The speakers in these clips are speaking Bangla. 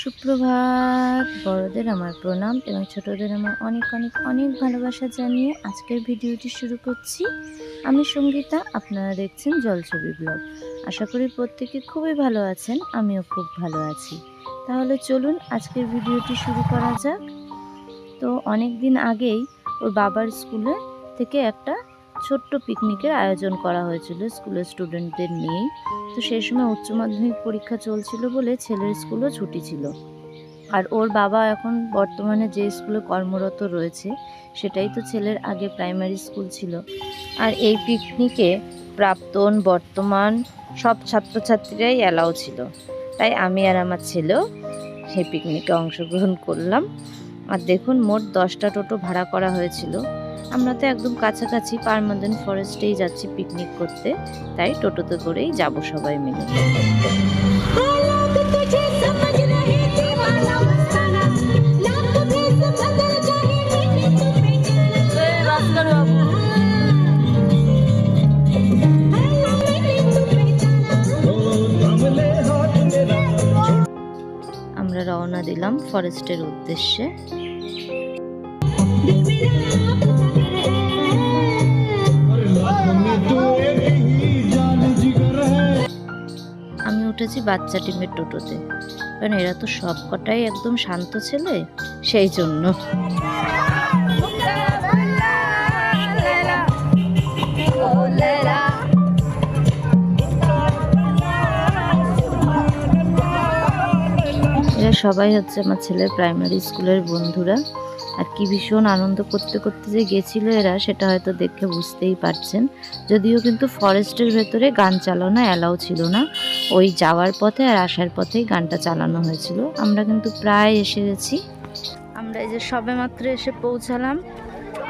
সুপ্রভাত। বড়দের আমার প্রণাম এবং ছোটদের আমার অনেক অনেক অনেক ভালোবাসা জানিয়ে আজকের ভিডিওটি শুরু করছি। আমি সঙ্গীতা, আপনারা দেখছেন জলছবি ব্লগ। আশা করি প্রত্যেকে খুবই ভালো আছেন, আমিও খুব ভালো আছি। তাহলে চলুন আজকের ভিডিওটি শুরু করা যাক। তো অনেক দিন আগেই ওর বাবার স্কুলে থেকে একটা ছোট্ট পিকনিকের আয়োজন করা হয়েছিল স্কুলের স্টুডেন্টদের নিয়েই। তো সেই সময় উচ্চ মাধ্যমিক পরীক্ষা চলছিল বলে ছেলের স্কুলও ছুটি ছিল। আর ওর বাবা এখন বর্তমানে যে স্কুলে কর্মরত রয়েছে, সেটাই তো ছেলের আগে প্রাইমারি স্কুল ছিল। আর এই পিকনিকে প্রাক্তন, বর্তমান সব ছাত্রছাত্রীরাই অ্যালাও ছিল। তাই আমি আর আমার ছেলেও সেই পিকনিকে অংশগ্রহণ করলাম। আর দেখুন, মোট দশটা টোটো ভাড়া করা হয়েছিল। আমরা তো একদম কাছাকাছি পারমাদন ফরেস্টেই যাচ্ছি পিকনিক করতে, তাই টোটোতে করেই যাব সবাই মিলে। আমরা রওনা দিলাম ফরেস্টের উদ্দেশ্যে। আমি উঠেছি বাচ্চা টিমের টোটোতে। কারণ এরা তো সব কটাই একদম শান্ত ছেলে, সেই জন্য। এরা সবাই হচ্ছে আমার ছেলের প্রাইমারি স্কুলের বন্ধুরা। আর কি ভীষণ আনন্দ করতে করতে যে গেছিল এরা, সেটা হয়তো দেখে বুঝতেই পারছেন। যদিও কিন্তু ফরেস্টের ভেতরে গান চালানো অ্যালাউ ছিল না। ওই যাওয়ার পথে আর আসার পথেই গানটা চালানো হয়েছিল। আমরা কিন্তু প্রায় এসে গেছি। আমরা এই যে সবে মাত্র এসে পৌঁছালাম।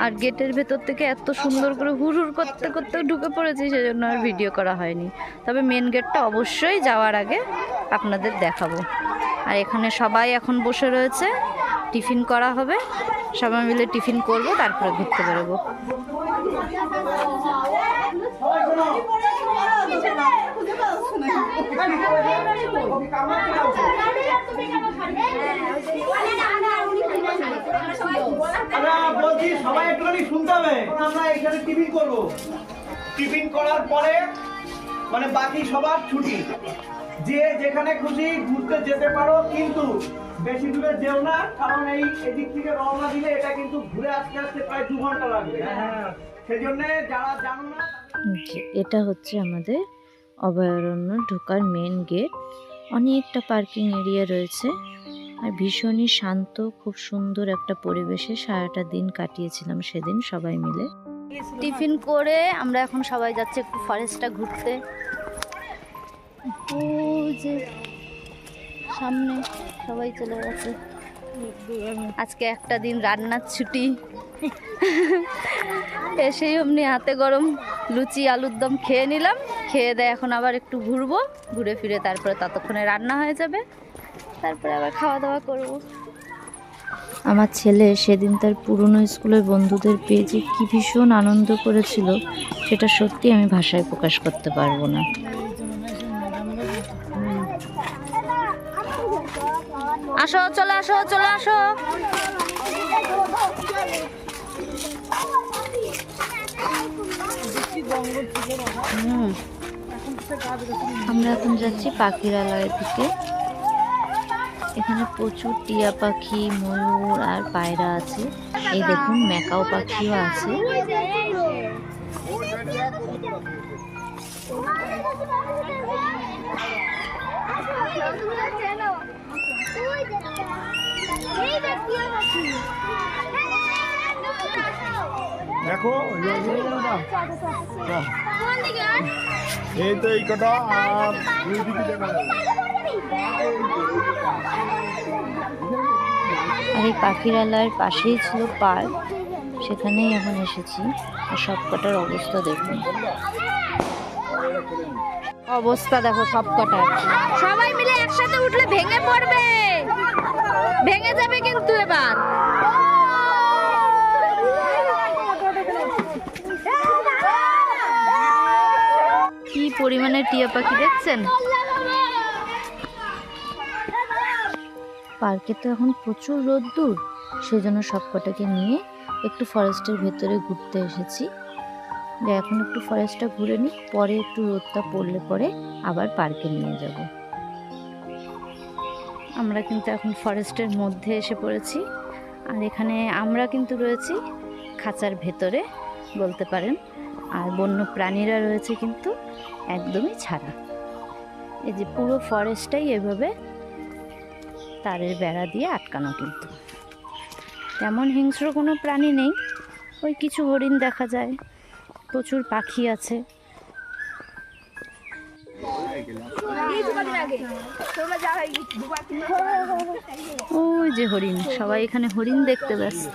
আর গেটের ভেতর থেকে এত সুন্দর করে হুড় করতে করতে ঢুকে পড়েছি, সেজন্য আর ভিডিও করা হয়নি। তবে মেন গেটটা অবশ্যই যাওয়ার আগে আপনাদের দেখাবো। আর এখানে সবাই এখন বসে রয়েছে। টিফিন করা হবে। সবাই মিলে টিফিন করব, তারপরে ঘুরতে বেরোবো। টিফিন করার পরে মানে বাকি সবার ছুটি। যে যেখানে খুশি ঘুরতে যেতে পারো, কিন্তু বেশি দূরে যেও না কারণ এই এদিক থেকে রওনা দিলে এটা কিন্তু ঘুরে আসতে আসতে প্রায় দু ঘণ্টা লাগবে। সেই জন্য যারা জানো না এটা হচ্ছে আমাদের অভয়ারণ্য ঢোকার মেন গেট অনেকটা পার্কিং এরিয়া রয়েছে। আর ভীষণই শান্ত খুব সুন্দর একটা পরিবেশে সারাটা দিন কাটিয়েছিলাম সেদিন সবাই মিলে। টিফিন করে আমরা এখন সবাই যাচ্ছি একটু ফরেস্টটা ঘুরতে। যে সামনে সবাই চলে গেছে। আজকে একটা দিন রান্নার ছুটি। এসেই অমনি হাতে গরম লুচি আলুর দম খেয়ে নিলাম। খেয়ে দেয় এখন আবার একটু ঘুরবো ঘুরে ফিরে তারপরে ততক্ষণে রান্না হয়ে যাবে। তারপরে আবার খাওয়া দাওয়া করব। আমার ছেলে সেদিন তার পুরনো স্কুলের বন্ধুদের পেয়ে যে কী ভীষণ আনন্দ করেছিল সেটা সত্যি আমি ভাষায় প্রকাশ করতে পারব না। আসো, চলে আসো চলে আসো। আমরা এখন যাচ্ছি পাখিরালয়ের দিকে। এখানে প্রচুর টিয়া পাখি, ময়ূর আর পায়রা আছে। এই দেখুন, ম্যাকাও পাখিও আছে। এই আর এই পাখিরালয়ের পাশেই ছিল পার্ক সেখানেই এখন এসেছি। আর সবকটার অবস্থা দেখুন। অবস্থা দেখো সবকটার সবাই মিলে একসাথে উঠলে ভেঙে পড়বে। ভেঙে যাবে কিন্তু এবার। কি পরিমাণে টিয়া পাখি দেখছেন? পার্কে তো এখন প্রচুর রোদ্দুর। সেজন্য সবকটাকে নিয়ে একটু ফরেস্টের ভেতরে ঘুরতে এসেছি। যে এখন একটু ফরেস্টটা ঘুরে নিই পরে একটু রোদটা পড়লে পরে আবার পার্কে নিয়ে যাব। আমরা কিন্তু এখন ফরেস্টের মধ্যে এসে পড়েছি। আর এখানে আমরা কিন্তু রয়েছি খাঁচার ভেতরে, বলতে পারেন। আর বন্য প্রাণীরা রয়েছে কিন্তু একদমই ছাড়া। এই যে পুরো ফরেস্টটাই এভাবে তারের বেড়া দিয়ে আটকানো কিন্তু। তেমন হিংস্র কোনো প্রাণী নেই, ওই কিছু হরিণ দেখা যায়। প্রচুর পাখি আছে। ওই যে হরিণ, সবাই এখানে হরিণ দেখতে ব্যস্ত।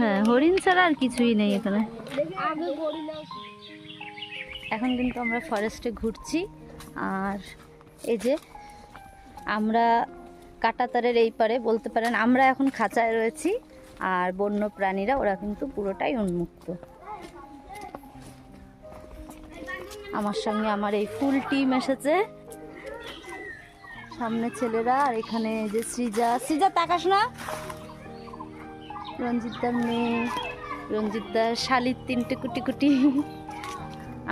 হ্যাঁ হরিণ ছাড়া আর কিছুই নেই এখানে। এখন কিন্তু আমরা ফরেস্টে ঘুরছি, আর এই যে আমরা কাটাতারের এই পারে, বলতে পারেন আমরা এখন খাঁচায় রয়েছি। আর বন্য প্রাণীরা ওরা কিন্তু পুরোটাই উন্মুক্ত। আমার সঙ্গে আমার এই ফুল টিম এসেছে। সামনে ছেলেরা আর এখানে যে সৃজা। সৃজা, তাকাস না। রঞ্জিতদার মেয়ে রঞ্জিতদার শালির তিনটে কুটি কুটি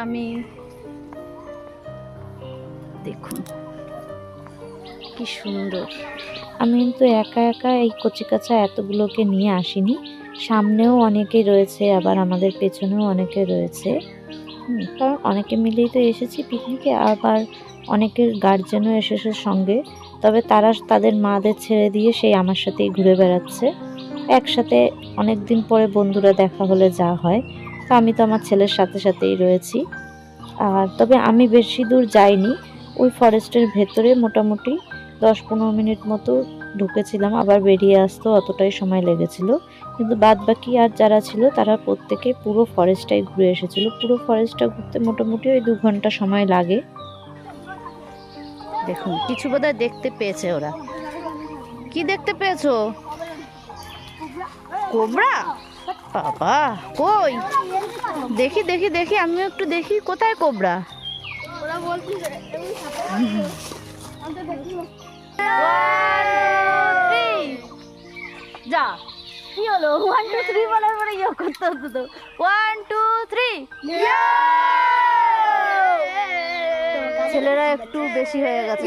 আমি দেখুন। কি সুন্দর। আমি কিন্তু একা একা এই কচিকাচা এতগুলোকে নিয়ে আসিনি। সামনেও অনেকে রয়েছে, আবার আমাদের পেছনেও অনেকে রয়েছে। কারণ অনেকে মিলেই তো এসেছি পিকনিকে, আবার অনেকের গার্জেনও এসেছে সঙ্গে। তবে তারা তাদের মাদের ছেড়ে দিয়ে সেই আমার সাথেই ঘুরে বেড়াচ্ছে। একসাথে অনেক দিন পরে বন্ধুরা দেখা হলে যা হয়। তো আমি তো আমার ছেলের সাথে সাথেই রয়েছি। আর তবে আমি বেশি দূর যাইনি। ওই ফরেস্টের ভেতরে মোটামুটি দশ পনেরো মিনিট মতো ঢুকেছিলাম, আবার বেরিয়ে আসতেও অতটাই সময় লেগেছিল। কিন্তু বাদ বাকি আর যারা ছিল, তারা প্রত্যেকে পুরো ফরেস্টটাই ঘুরে এসেছিল। পুরো ফরেস্টটা ঘুরতে মোটামুটি ওই দু ঘণ্টা সময় লাগে। দেখুন, কিছু বোধহয় দেখতে পেয়েছে ওরা। কি দেখতে পেয়েছ? কোবরা বাবা, কই? দেখি দেখি দেখি, আমিও একটু দেখি। কোথায় কোবরা যা। কি হলো? ওয়ান টু থ্রি বলার পরে ইয়ে করতে হতো তো? ওয়ান টু থ্রি ছেলেরা একটু বেশি হয়ে গেছে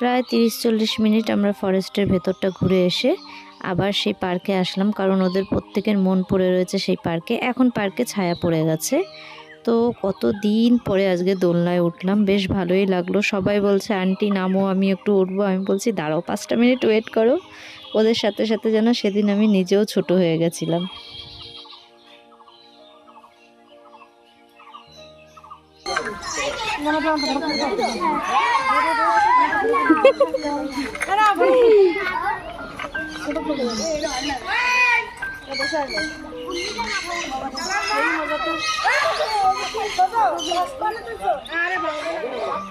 প্রায় তিরিশ চল্লিশ মিনিট আমরা ফরেস্টের ভেতরটা ঘুরে এসে আবার সেই পার্কে আসলাম কারণ ওদের প্রত্যেকের মন পড়ে রয়েছে সেই পার্কে। এখন পার্কে ছায়া পড়ে গেছে। তো কত দিন পরে আজকে দোলনায় উঠলাম বেশ ভালোই লাগল সবাই বলছে আন্টি নামো আমি একটু উঠবো আমি বলছি দাঁড়াও পাঁচটা মিনিট ওয়েট করো ওদের সাথে সাথে যেন সেদিন আমি নিজেও ছোট হয়ে গেছিলাম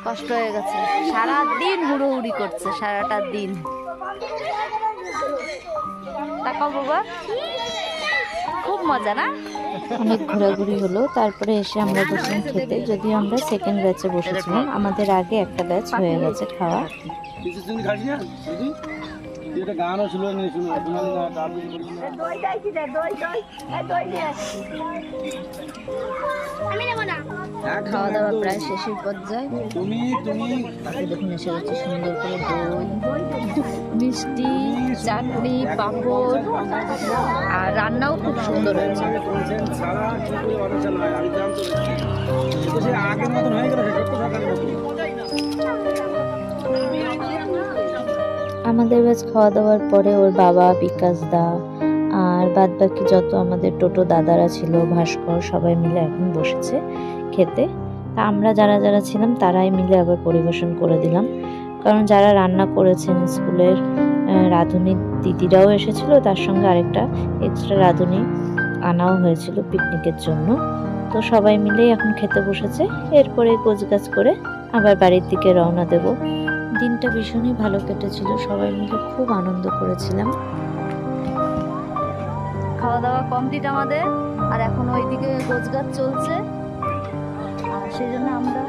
কষ্ট হয়ে গেছে। সারা দিন হুড়োহুড়ি করছে, সারাটা দিন। বাবা খুব মজা না? অনেক ঘোরাঘুরি হলো, তারপরে এসে আমরা বসলাম খেতে, যদিও আমরা সেকেন্ড ব্যাচে বসেছিলাম। আমাদের আগে একটা ব্যাচ হয়ে গেছে খাওয়া। এটা গানও ছিল খাওয়া দাওয়া প্রায় শেষের পর্যায়ে তুমি তুমি এই দেখুন এসে গেছে সুন্দর করে দই মিষ্টি চাটনি পাঁপড় আর রান্নাও খুব সুন্দর হয়েছে আগের মতন হয়ে গেল আমাদের ব্যাচ খাওয়া দাওয়ার পরে ওর বাবা, বিকাশ দা আর বাদ বাকি যত আমাদের টোটো দাদারা ছিল, ভাস্কর, সবাই মিলে এখন বসেছে খেতে। তা আমরা যারা যারা ছিলাম তারাই মিলে আবার পরিবেশন করে দিলাম। কারণ যারা রান্না করেছেন স্কুলের রাঁধুনি দিদিরাও এসেছিল, তার সঙ্গে আরেকটা এক্সট্রা রাঁধুনি আনাও হয়েছিল পিকনিকের জন্য। তো সবাই মিলেই এখন খেতে বসেছে। এরপরে গোছগাছ করে আবার বাড়ির দিকে রওনা দেবো। দিনটা ভীষণই ভালো কেটেছিল। সবাই মিলে খুব আনন্দ করেছিলাম। খাওয়া দাওয়া কমপ্লিট আমাদের। আর এখন ওইদিকে গোছগাছ চলছে। আর সেই জন্য আমরা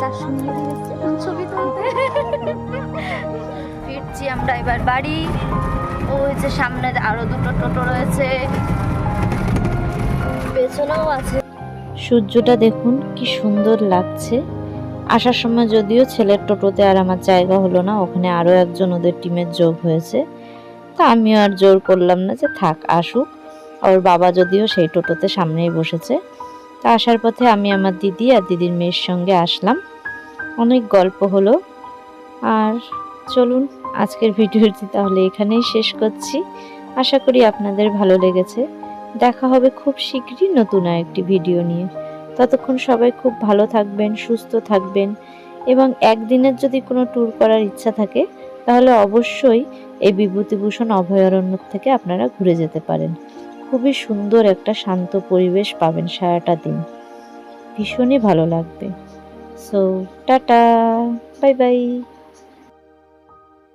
চারশো মিনিট গেছিলাম ছবি তুলতে। ফিরছি আমরা এবার বাড়ি। ওই যে সামনে আরও দুটো টোটো রয়েছে। পেছনেও আছে। সূর্যটা দেখুন কি সুন্দর লাগছে। আসার সময় যদিও ছেলের টোটোতে আর আমার জায়গা হলো না, ওখানে আরও একজন ওদের টিমের যোগ হয়েছে। তা আমিও আর জোর করলাম না যে থাক, আসুক। ওর বাবা যদিও সেই টোটোতে সামনেই বসেছে। তা আসার পথে আমি আমার দিদি আর দিদির মেয়ের সঙ্গে আসলাম। অনেক গল্প হলো। আর চলুন, আজকের ভিডিওটি তাহলে এখানেই শেষ করছি। আশা করি আপনাদের ভালো লেগেছে। দেখা হবে খুব শীঘ্রই নতুন একটি ভিডিও নিয়ে। ততক্ষণ সবাই খুব ভালো থাকবেন, সুস্থ থাকবেন এবং একদিনের যদি কোনো ট্যুর করার ইচ্ছা থাকে, তাহলে অবশ্যই এই বিভূতিভূষণ অভয়ারণ্য থেকে আপনারা ঘুরে যেতে পারেন। খুবই সুন্দর একটা শান্ত পরিবেশ পাবেন সারাটা দিন। ভীষণই ভালো লাগবে। So tata bye bye